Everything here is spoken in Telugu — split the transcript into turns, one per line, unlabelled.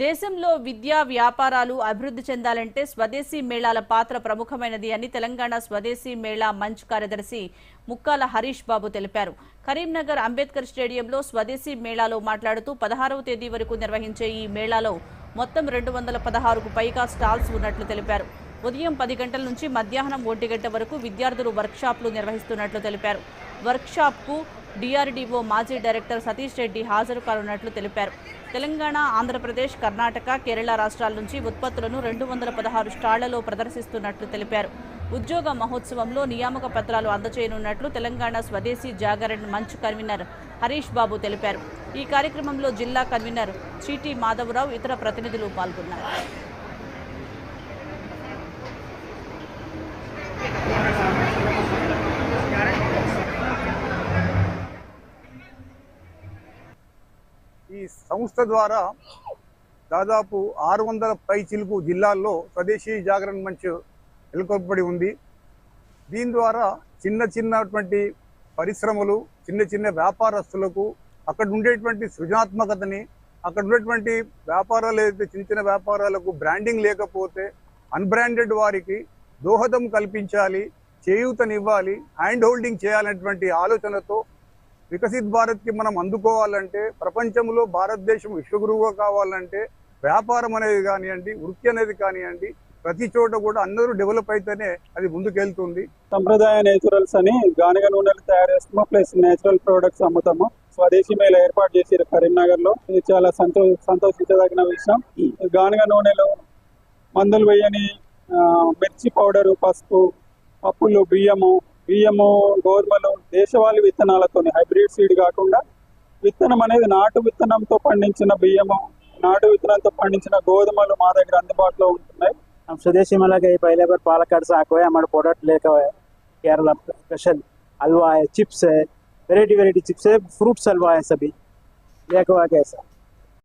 దేశంలో విద్యా వ్యాపారాలు అభివృద్ధి చెందాలంటే స్వదేశీ మేళాల పాత్ర ప్రముఖమైనది అని తెలంగాణ స్వదేశీ మేళా మంచ్ కార్యదర్శి ముక్కాల హరీష్ బాబు తెలిపారు. కరీంనగర్ అంబేద్కర్ స్టేడియంలో స్వదేశీ మేళాలో మాట్లాడుతూ పదహారవ తేదీ వరకు నిర్వహించే ఈ మేళాలో మొత్తం రెండు వందల పదహారుకు పైగా స్టాల్స్ ఉన్నట్లు తెలిపారు. ఉదయం పది గంటల నుంచి మధ్యాహ్నం ఒంటి గంట వరకు విద్యార్థులు వర్క్షాప్లు నిర్వహిస్తున్నట్లు తెలిపారు. వర్క్షాప్కు డిఆర్డీఓ మాజీ డైరెక్టర్ సతీష్ రెడ్డి హాజరు కానున్నట్లు తెలిపారు. తెలంగాణ ఆంధ్రప్రదేశ్ కర్ణాటక కేరళ రాష్ట్రాల నుంచి ఉత్పత్తులను రెండు వందల పదహారు స్టాళ్ళలో ప్రదర్శిస్తున్నట్లు తెలిపారు. ఉద్యోగ మహోత్సవంలో నియామక పత్రాలు అందజేయనున్నట్లు తెలంగాణ స్వదేశీ జాగరణ్ మంచ్ కన్వీనర్ హరీష్ బాబు తెలిపారు. ఈ కార్యక్రమంలో జిల్లా కన్వీనర్ చీటీ మాధవరావు ఇతర ప్రతినిధులు పాల్గొన్నారు.
సంస్థ ద్వారా దాదాపు ఆరు వందల పై చిలుకు జిల్లాల్లో స్వదేశీ జాగరణ మంచ్ నెలకొల్పబడి ఉంది. దీని ద్వారా చిన్న చిన్నటువంటి పరిశ్రమలు చిన్న చిన్న వ్యాపారస్తులకు అక్కడ ఉండేటువంటి సృజనాత్మకతని అక్కడ ఉండేటువంటి వ్యాపారాలు ఏదైతే చిన్న చిన్న వ్యాపారాలకు బ్రాండింగ్ లేకపోతే అన్బ్రాండెడ్ వారికి దోహదం కల్పించాలి చేయూతనివ్వాలి హ్యాండ్ హోల్డింగ్ చేయాలనేటువంటి ఆలోచనతో వికసిత్ భారత్కి మనం అందుకోవాలంటే ప్రపంచంలో భారతదేశం విశ్వగురువుగా కావాలంటే వ్యాపారం అనేది కానివ్వండి వృత్తి అనేది కానివ్వండి ప్రతి చోట కూడా అందరూ డెవలప్ అయితేనే అది ముందుకెళ్తుంది.
సంప్రదాయ నేచురల్స్ అని గానగ నూనెలు తయారు చేస్తాము ప్లస్ నేచురల్ ప్రొడక్ట్స్ అమ్ముతాము. స్వదేశీ మేళ ఏర్పాటు చేసారు కరీంనగర్లో ఇది చాలా సంతో సంతోషించదగిన విషయం. గానగ నూనెలు మందులు వేయని మిర్చి పౌడరు పసుపు పప్పులు బియ్యము బియ్యము గోధుమలు దేశవాళీ విత్తనాలతోని హైబ్రిడ్ సీడ్ కాకుండా విత్తనం అనేది నాటు విత్తనంతో పండించిన బియ్యము నాటు విత్తనంతో పండించిన గోధుమలు మా దగ్గర అందుబాటులో ఉంటున్నాయి
हम स्वदेशी मेला गए पहले बार पालक्काड़ से आको है हमारे प्रोडक्ट लेकर आए केरला स्पेशल हलवा है चिप्स है वेराइटी वेराइटी चिप्स है फ्रूट्स हलवा है सभी लेकर आके ऐसा